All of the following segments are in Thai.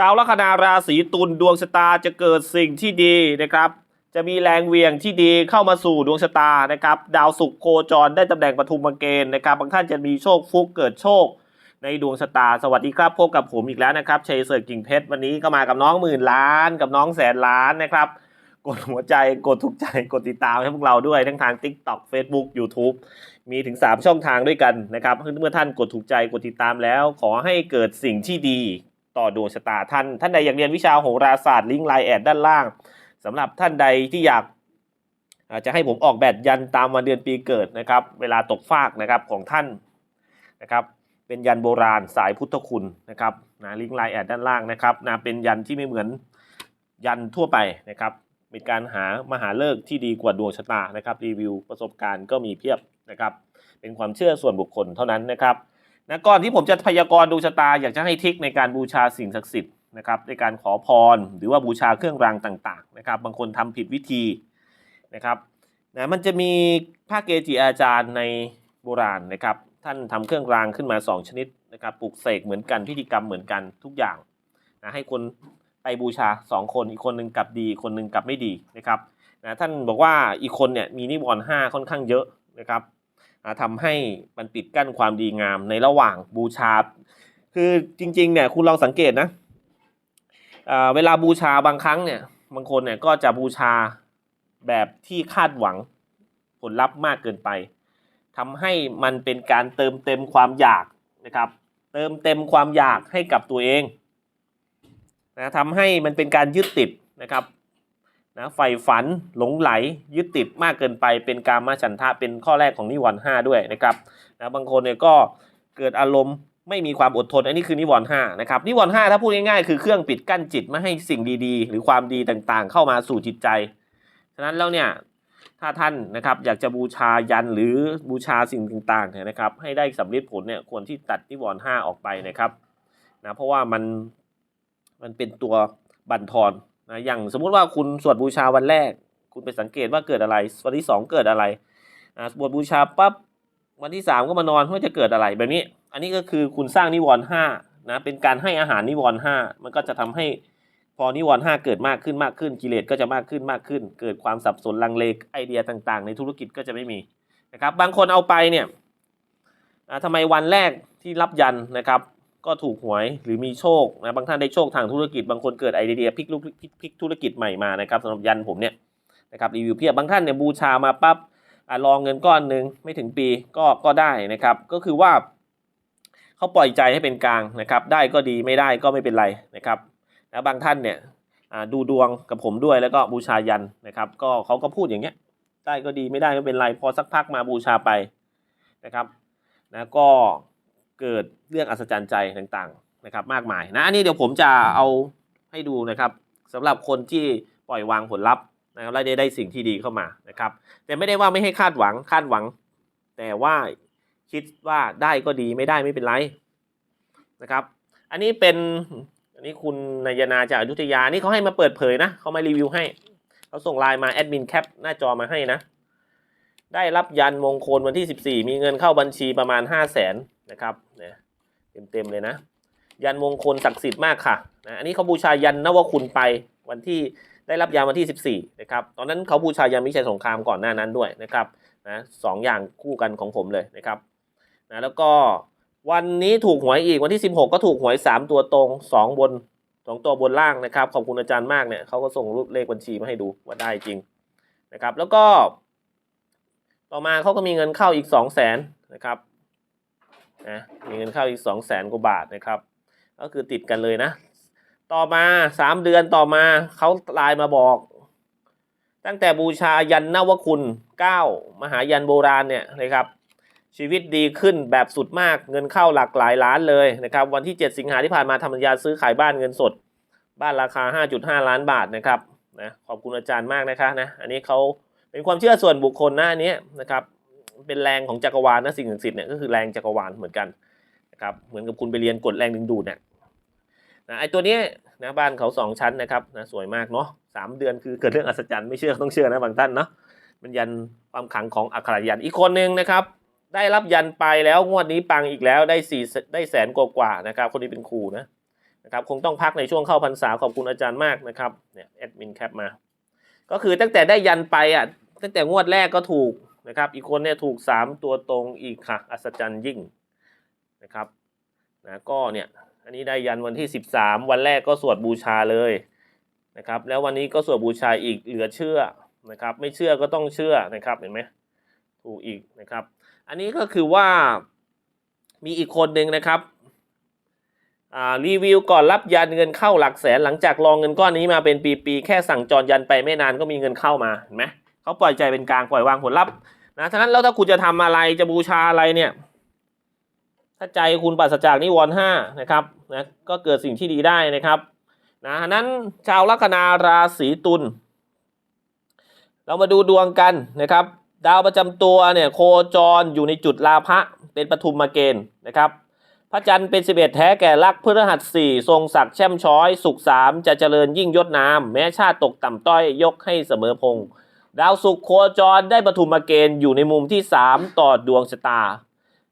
ชาวลัคนาราศีตุลดวงชะตาจะเกิดสิ่งที่ดีนะครับ จะมีแรงเวียงที่ดีเข้ามาสู่ดวงชะตานะครับ ดาวศุกร์โคจรได้ตำแหน่งปฐุมเกณฑ์นะครับ บางท่านจะมีโชคฟุกเกิดโชค ในดวงชะตา สวัสดีครับพบกับผมอีกแล้วนะครับเชยเสิร์กิ่งเพชรวันนี้ก็มากับน้องหมื่นล้าน กับน้องแสนล้านนะครับ กดหัวใจกดถูกใจกดติดตามให้พวกเราด้วยทั้งทาง TikTok Facebook YouTube มีถึง 3 ช่องทางด้วยกันนะครับเมื่อท่านกดถูกใจกดติดตามแล้ว ขอให้เกิดสิ่งที่ดี ต่อดวงชะตาท่าน ท่านใดอยากเรียนวิชาโหราศาสตร์ลิงก์ไลน์แอดด้านล่างสำหรับท่านใดที่อยากจะให้ผมออกแบบยันตามวันเดือนปีเกิดนะครับ เวลาตกฟากนะครับของท่านนะครับ เป็นยันโบราณสายพุทธคุณนะครับนะลิงก์ไลน์แอดด้านล่างนะครับนะเป็นยันที่ไม่เหมือนยันทั่วไปนะครับเป็นการหามหาเลิกที่ดีกว่าดวงชะตานะครับ รีวิวประสบการณ์ก็มีเพียบนะครับ เป็นความเชื่อส่วนบุคคลเท่านั้นนะครับ นะก่อนที่ผมจะพยากรณ์ดวงชะตา อยากจะให้ทิกในการบูชาสิ่งศักดิ์สิทธิ์นะครับในการขอพรหรือว่าบูชาเครื่องรางต่างๆนะครับบางคนทำผิดวิธีนะครับนะมันจะมีพระเกจิอาจารย์ในโบราณนะครับท่านทำเครื่องรางขึ้นมา 2 ชนิดนะครับปลูกเสกเหมือนกันพิธีกรรมเหมือนกันทุกอย่างนะให้คนไปบูชา 2 คนอีกคนหนึ่งกลับดี คนหนึ่งกลับไม่ดีนะครับนะท่านบอกว่าอีกคนเนี่ยมีนิวรณ์ห้าค่อนข้างเยอะนะครับ อ่าทำให้มันปิดกั้นความดีงามในระหว่างบูชา คือจริงๆเนี่ยคุณลองสังเกตนะเวลาบูชาบางครั้งเนี่ยบางคนเนี่ยก็จะบูชาแบบที่คาดหวังผลลัพธ์มากเกินไปทำให้มันเป็นการเติมเต็มความอยากนะครับ เติมเต็มความอยากให้กับตัวเองนะทำให้มันเป็นการยึดติดนะครับ นะใฝ่ฝันหลงไหลยึดติดมากเกินไปเป็นการมาฉันทะเป็นข้อแรกของนิวรณ์ห้าด้วยนะครับนะบางคนเนี่ยก็เกิดอารมณ์ไม่มีความอดทน อันนี้คือนิวรณ์ห้านะครับนิวรณ์ห้าถ้าพูดง่ายๆ คือเครื่องปิดกั้นจิตไม่ให้สิ่งดีๆ หรือความดีต่างๆ เข้ามาสู่จิตใจฉะนั้นแล้วเนี่ยถ้าท่านนะครับอยากจะบูชายันหรือบูชาสิ่งต่างๆเนี่ยนะครับ ให้ได้สำเร็จผลเนี่ยควรที่ตัดนิวรณ์ห้าออกไปนะครับนะเพราะว่ามันมันเป็นตัวบั่นทอน นะอย่างสมมุติว่าคุณสวดบูชาวันแรก คุณไปสังเกตว่าเกิดอะไร วันที่สองเกิดอะไรนะสวดบูชาปั๊บวันที่สามก็มานอนว่าจะเกิดอะไรแบบนี้ อันนี้ก็คือคุณสร้างนิวรณ์ห้านะเป็นการให้อาหารนิวรณ์ห้ามันก็จะทำให้พอนิวรณ์ห้าเกิดมากขึ้นมากขึ้นกิเลสก็จะมากขึ้นมากขึ้น เกิดความสับสนลังเลไอเดียต่างๆ ในธุรกิจก็จะไม่มีนะครับบางคนเอาไปเนี่ยทำไมวันแรกที่รับยันนะครับ ก็ถูกหวยหรือมีโชคนะบางท่านได้โชคทางธุรกิจบางคนเกิดไอเดียพลิกลุกพลิกพลิกธุรกิจใหม่มานะครับสำหรับยันผมเนี่ยนะครับรีวิวเพียบบางท่านเนี่ยบูชามาปั๊บอ่ารองเงินก้อนหนึ่งไม่ถึงปีก็ก็ได้นะครับ ก็คือว่าเขาปล่อยใจให้เป็นกลางนะครับ ได้ก็ดีไม่ได้ก็ไม่เป็นไรนะครับแล้วบางท่านเนี่ยดูดวงกับผมด้วยแล้วก็บูชายันนะครับ ก็เขาก็พูดอย่างเงี้ยได้ก็ดีไม่ได้ไม่เป็นไร พอสักพักมาบูชาไปนะครับนะก็ เกิดเรื่องอัศจรรย์ใจต่างๆนะครับมากมายนะอันนี้เดี๋ยวผมจะเอาให้ดูนะครับสำหรับคนที่ปล่อยวางผลลัพธ์นะครับและได้ได้สิ่งที่ดีเข้ามานะครับ แต่ไม่ได้ว่าไม่ให้คาดหวังคาดหวัง แต่ว่าคิดว่าได้ก็ดีไม่ได้ไม่เป็นไรนะครับ อันนี้เป็นอันนี้คุณนายนาจากอยุธยานี่เขาให้มาเปิดเผยนะเขามารีวิวให้เขาส่งไลน์มาแอดมินแคปหน้าจอมาให้นะ ได้รับยันมงคลวันที่ 14 มีเงินเข้าบัญชีประมาณ 5 0 0แสนนะครับเนี่ยเต็มๆเลยนะ ยันมงคลศักดิ์สิทธิ์มากค่ะนะอันนี้เขาบูชายันนวคุณไปวันที่ได้รับยันวันที่ 14 นะครับ ตอนนั้นเขาบูชายันมิชัยสงครามก่อนหน้านั้นด้วยนะครับนะสองอย่างคู่กันของผมเลยนะครับนะแล้วก็วันนี้ถูกหวยอีกวันที่ 16 ก็ถูกหวย 3 ตัวตรง 2 บน 2 ตัวบนล่างนะครับ ขอบคุณอาจารย์มากเนี่ยเขาก็ส่งรูปเลขบัญชีมาให้ดูว่าได้จริงนะครับ แล้วก็ ต่อมาเขาก็มีเงินเข้าอีก 2 0 0แสนนะครับนะมีเงินเข้าอีก 2 0 0แสนกว่าบาทนะครับ ก็คือติดกันเลยนะ ต่อมา 3 เดือนต่อมาเขาไลน์มาบอก ตั้งแต่บูชายันนวคุณ 9 มหายันโบราณเนี่ยนะครับชีวิตดีขึ้นแบบสุดมากเงินเข้าหลักหลายล้านเลยนะครับ วันที่ 7 สิงหาที่ผ่านมาทำสัญญาซื้อขายบ้านเงินสด บ้านราคา 5.5 ล้านบาทนะครับนะขอบคุณอาจารย์มากนะคะนะอันนี้เขา เป็นความเชื่อส่วนบุคคลนะอันนี้นะครับ เป็นแรงของจักรวาลนะสิ่งศักดิ์สิทธิ์เนี่ยก็คือแรงจักรวาลเหมือนกันนะครับ เหมือนกับคุณไปเรียนกฎแรงดึงดูดเนี่ยนะไอตัวนี้นะบ้านเขาสองชั้นนะครับนะสวยมากเนาะสามเดือนคือเกิดเรื่องอัศจรรย์ไม่เชื่อต้องเชื่อนะบางท่านเนาะมันยันความขังของอัครยันอีกคนนึงนะครับ ได้รับยันไปแล้วงวดนี้ปังอีกแล้วได้สี่ได้แสนกว่าๆนะครับ คนนี้เป็นครูนะนะครับคงต้องพักในช่วงเข้าพรรษาขอบคุณอาจารย์มากนะครับเนี่ยแอดมินแคปมา ก็คือตั้งแต่ได้ยันไปอะตั้งแต่งวดแรกก็ถูกนะครับ อีกคนเนี่ยถูก 3 ตัวตรงอีกค่ะ อัศจรรย์ยิ่งนะครับนะก็เนี่ยอันนี้ได้ยันวันที่ 13 วันแรกก็สวดบูชาเลยนะครับแล้ววันนี้ก็สวดบูชาอีกเหลือเชื่อนะครับ ไม่เชื่อก็ต้องเชื่อนะครับเห็นไหมถูกอีกนะครับ อันนี้ก็คือว่ามีอีกคนหนึ่งนะครับ รีวิวก่อนรับยันเงินเข้าหลักแสนหลังจากรองเงินก้อนนี้มาเป็นปีๆแค่สั่งจรยันไปไม่นานก็มีเงินเข้ามาเห็นไหมเขาปล่อยใจเป็นกลางปล่อยวางผลลัพธ์นะฉะนั้นแล้วถ้าคุณจะทำอะไรจะบูชาอะไรเนี่ยถ้าใจคุณปราศจากนิวรณ์ห้านะครับนะก็เกิดสิ่งที่ดีได้นะครับนะนั้นชาวลัคนาราศีตุลเรามาดูดวงกันนะครับ ดาวประจำตัวเนี่ยโคจรอยู่ในจุดลาภะเป็นปฐุมมาเกณฑ์นะครับ พระจันทร์เป็น11แท้แก่ลักพฤหัสสี่ทรงศักดิ์แช่มช้อย สุขสามจะเจริญยิ่งยศนามแม้ชาติตกต่ำต้อยยกให้เสมอพง ดาวศุกร์โคจรได้ปฐุมเกณฑ์อยู่ในมุมที่3ต่อดวงชะตา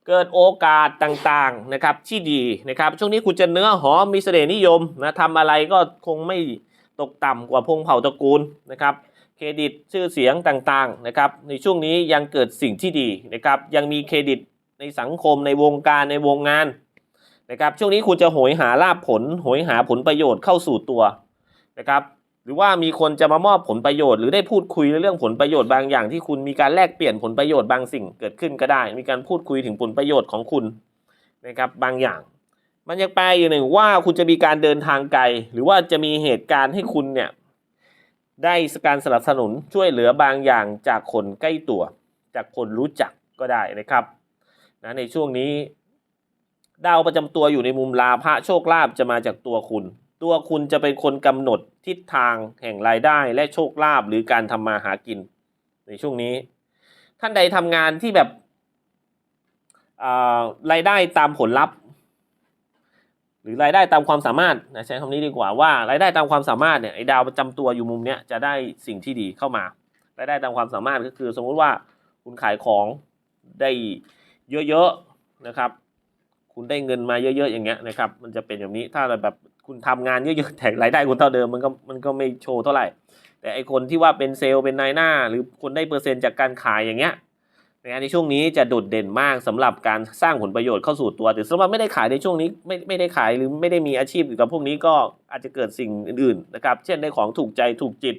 เกิดโอกาสต่างๆนะครับที่ดีนะครับ ช่วงนี้คุณจะเนื้อหอมมีเสน่ห์นิยมนะทำอะไรก็คงไม่ตกต่ำกว่าพงเผ่าตระกูลนะครับเครดิตชื่อเสียงต่างๆนะครับในช่วงนี้ยังเกิดสิ่งที่ดีนะครับยังมีเครดิตในสังคมในวงการในวงงาน นะครับช่วงนี้คุณจะโหยหาลาภผลโหยหาผลประโยชน์เข้าสู่ตัวนะครับหรือว่ามีคนจะมามอบผลประโยชน์หรือได้พูดคุยเรื่องผลประโยชน์บางอย่างที่คุณมีการแลกเปลี่ยนผลประโยชน์บางสิ่งเกิดขึ้นก็ได้ มีการพูดคุยถึงผลประโยชน์ของคุณนะครับบางอย่าง มันยังแปลอยู่หนึ่งว่าคุณจะมีการเดินทางไกล หรือว่าจะมีเหตุการณ์ให้คุณเนี่ยได้การสนับสนุนช่วยเหลือบางอย่างจากคนใกล้ตัว จากคนรู้จักก็ได้นะครับนะในช่วงนี้ ดาวประจำตัวอยู่ในมุมลาภะโชคลาภจะมาจากตัวคุณ ตัวคุณจะเป็นคนกำหนดทิศทางแห่งรายได้และโชคลาภหรือการทำมาหากิน ในช่วงนี้ ท่านใดทำงานที่แบบรายได้ตามผลลัพธ์ หรือรายได้ตามความสามารถนะใช้คำนี้ดีกว่าว่ารายได้ตามความสามารถเนี่ยไอ้ดาวประจำตัวอยู่มุมเนี้ยจะได้สิ่งที่ดีเข้ามารายได้ตามความสามารถก็คือ สมมุติว่าคุณขายของได้เยอะๆนะครับ คุณได้เงินมาเยอะๆอย่างเงี้ยนะครับมันจะเป็นแบบนี้ถ้าแบบคุณทำงานเยอะๆแต่รายได้คุณเท่าเดิมมันก็มันก็ไม่โชว์เท่าไหร่ แต่ไอคนที่ว่าเป็นเซลล์เป็นนายหน้า หรือคนได้เปอร์เซ็นต์จากการขายอย่างเงี้ยในในช่วงนี้จะโดดเด่นมากสำหรับการสร้างผลประโยชน์เข้าสู่ตัวแต่สำหรับไม่ได้ขายในช่วงนี้ไม่ไม่ได้ขายหรือไม่ได้มีอาชีพเกี่กับพวกนี้ก็อาจจะเกิดสิ่งอื่นๆนะครับเช่นได้ของถูกใจถูกจิต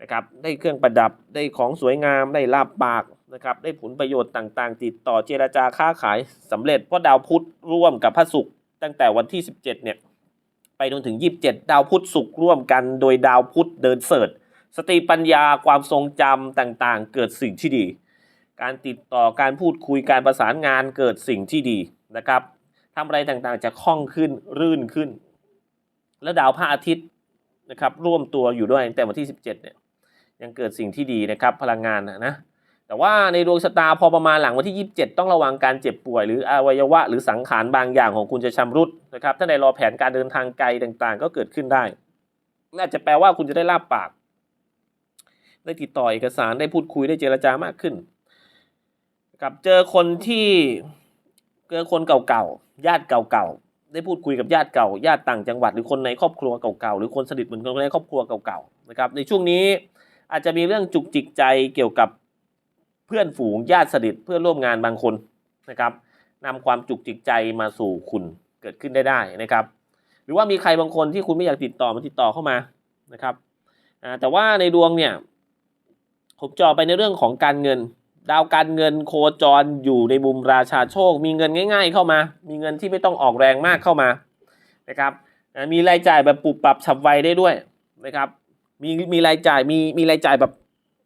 นะครับได้เครื่องประดับได้ของสวยงามได้ลาบปาก นะครับได้ผลประโยชน์ต่างๆ ติดต่อเจรจาค้าขายสำเร็จเพราะดาวพุธร่วมกับพระศุกร์ตั้งแต่วันที่ 17เนี่ยไปจนถึง 27 ดาวพุธศุกร์ร่วมกัน โดยดาวพุธเดินเสิร์ชสติปัญญาความทรงจำต่างๆ เกิดสิ่งที่ดี การติดต่อการพูดคุยการประสานงานเกิดสิ่งที่ดีนะครับทำอะไรต่างๆจะคล่องขึ้นรื่นขึ้น แล้วดาวพระอาทิตย์นะครับร่วมตัวอยู่ด้วยตั้งแต่วันที่ 17เนี่ยยังเกิดสิ่งที่ดีนะครับพลังงานนะ แต่ว่าในดวงชะตาพอประมาณหลังวันที่ 27 ต้องระวังการเจ็บป่วย หรืออวัยวะ หรือสังขารบางอย่างของคุณจะชำรุดนะครับถ้าในรอแผนการเดินทางไกลต่างๆ ก็เกิดขึ้นได้ น่าจะแปลว่าคุณจะได้ลาบปาก ได้ติดต่อเอกสารได้พูดคุยได้เจรจามากขึ้นกับเจอคนที่เจอคนเก่าๆญาติเก่าๆได้พูดคุยกับญาติเก่าญาติต่างจังหวัดหรือคนในครอบครัวเก่าๆหรือคนสนิทเหมือนคนในครอบครัวเก่าๆนะครับในช่วงนี้อาจจะมีเรื่องจุกจิกใจเกี่ยวกับ พื่อนฝูงญาติสนิทเพื่อนร่วมงานบางคนนะครับนำความจุกจิกใจมาสู่คุณเกิดขึ้นได้ได้นะครับ หรือว่ามีใครบางคนที่คุณไม่อยากติดต่อมาติดต่อเข้ามานะครับแต่ว่าในดวงเนี่ยผมเจอไปในเรื่องของการเงิน ดาวการเงินโคจรอยู่ในมุมราชาโชค มีเงินง่าย ๆ เข้ามา มีเงินที่ไม่ต้องออกแรงมากเข้ามานะครับมีรายจ่ายแบบปรับปรับฉับไวได้ด้วยนะครับมีมีรายจ่ายมีมีรายจ่ายแบบ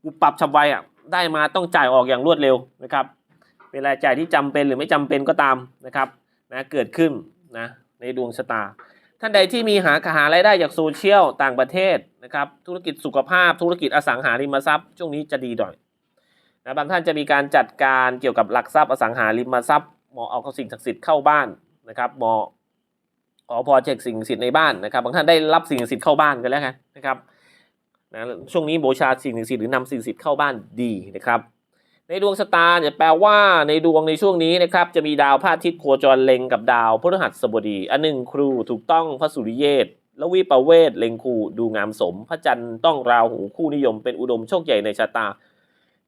ปรับปรับฉับไวอะ ได้มาต้องจ่ายออกอย่างรวดเร็วนะครับเป็นรายจ่ายที่จำเป็นหรือไม่จำเป็นก็ตามนะครับนะเกิดขึ้นนะในดวงชะตา ท่านใดที่มีหาหารายได้จากโซเชียลต่างประเทศนะครับธุรกิจสุขภาพธุรกิจอสังหาริมทรัพย์ ช่วงนี้จะดีหน่อยนะบางท่านจะมีการจัดการเกี่ยวกับหลักทรัพย์อสังหาริมทรัพย์หมอเอาเข้าสิ่งศักดิ์สิทธิ์เข้าบ้านนะครับหมอขอพอเช็คสิ่งศักดิ์สิทธิ์ในบ้านนะครับบางท่านได้รับสิ่งศักดิ์สิทธิ์เข้าบ้านกันแล้วกันนะครับ นะช่วงนี้โบชาสิ่งสิทธิ์หรือนำสิ่งสิทธิ์เข้าบ้านดีนะครับ ในดวงชะตาเนี่ยแปลว่าในดวงในช่วงนี้นะครับจะมีดาวพระอาทิตย์โคจรเล็งกับดาวพฤหัสบดีอันหนึ่งครูถูกต้องพระสุริเยศล้ววิปเวศเล็งคูดูงามสม พระจันทร์ต้องราหูคู่นิยมเป็นอุดมโชคใหญ่ในชะตา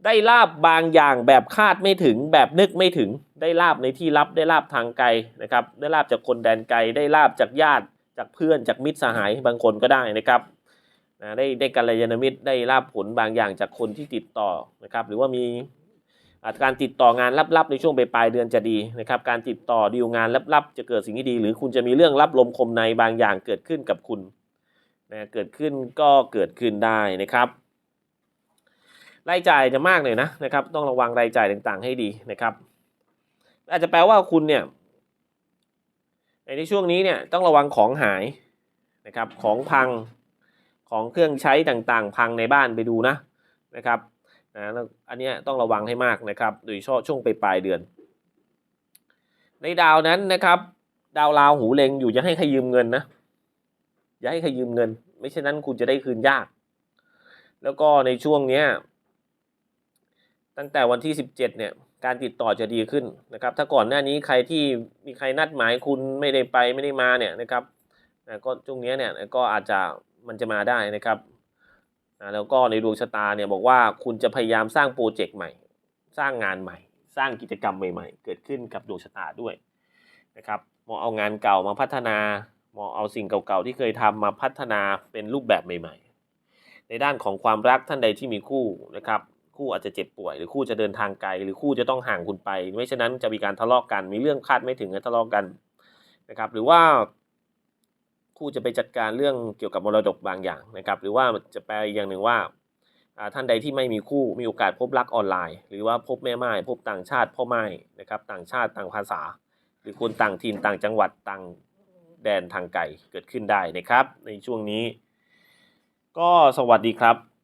ได้ลาบบางอย่างแบบคาดไม่ถึงแบบนึกไม่ถึง ได้ลาบในที่ลับได้ลาบทางไกลนะครับ ได้ลาบจากคนแดนไกล ได้ลาบจากญาติจากเพื่อนจากมิตรสหายบางคนก็ได้นะครับ นะได้ได้กัลยาณมิตรได้ลาบผลบางอย่างจากคนที่ติดต่อนะครับ หรือว่ามีการติดต่องานลับๆในช่วงปลายเดือนจะดีนะครับ การติดต่อดีลงานลับๆ จะเกิดสิ่งที่ดี หรือคุณจะมีเรื่องรับลมคมในบางอย่างเกิดขึ้นกับคุณนะเกิดขึ้นก็เกิดขึ้นได้นะครับรายจ่ายจะมากเลยนะนะครับ ต้องระวังรายจ่ายต่างๆ ให้ดีนะครับ อาจจะแปลว่าคุณเนี่ยในช่วงนี้เนี่ยต้องระวังของหายนะครับ ของพัง ของเครื่องใช้ต่างๆ พังในบ้านไปดูนะนะครับนะอันนี้ต้องระวังให้มากนะครับ โดยเฉพาะช่วงปลายเดือน ในดาวนั้นนะครับ ดาวราวหูเลงอยู่จะให้ใครยืมเงินนะอย่าให้ใครยืมเงิน ไม่เช่นนั้นคุณจะได้คืนยาก แล้วก็ในช่วงเนี้ยตั้งแต่วันที่ 17เนี่ยการติดต่อจะดีขึ้นนะครับ ถ้าก่อนหน้านี้ใครที่มีใครนัดหมายคุณไม่ได้ไปไม่ได้มาเนี่ยนะครับนะก็ช่วงนี้เนี่ยก็อาจจะ มันจะมาได้นะครับแล้วก็ในดวงชะตาเนี่ยบอกว่าคุณจะพยายามสร้างโปรเจกต์ใหม่ สร้างงานใหม่ สร้างกิจกรรมใหม่ ๆ เกิดขึ้นกับดวงชะตาด้วยนะครับมองเอางานเก่ามาพัฒนามองเอาสิ่งเก่าๆที่เคยทำมาพัฒนาเป็นรูปแบบใหม่ ๆ ในด้านของความรักท่านใดที่มีคู่นะครับคู่อาจจะเจ็บป่วยหรือคู่จะเดินทางไกล หรือคู่จะต้องห่างคุณไปไม่เช่นนั้นจะมีการทะเลาะกันมีเรื่องคาดไม่ถึงให้ทะเลาะกันนะครับหรือว่า คู่จะไปจัดการเรื่องเกี่ยวกับมรดกบางอย่างนะครับ หรือว่าจะแปลอีกอย่างหนึ่งว่าอ่าท่านใดที่ไม่มีคู่มีโอกาสพบรักออนไลน์ หรือว่าพบแม่ไม้พบต่างชาติพ่อไม้นะครับต่างชาติต่างภาษา หรือคนต่างถิ่นต่างจังหวัดต่างแดนทางไกลเกิดขึ้นได้นะครับ ในช่วงนี้ ก็สวัสดีครับ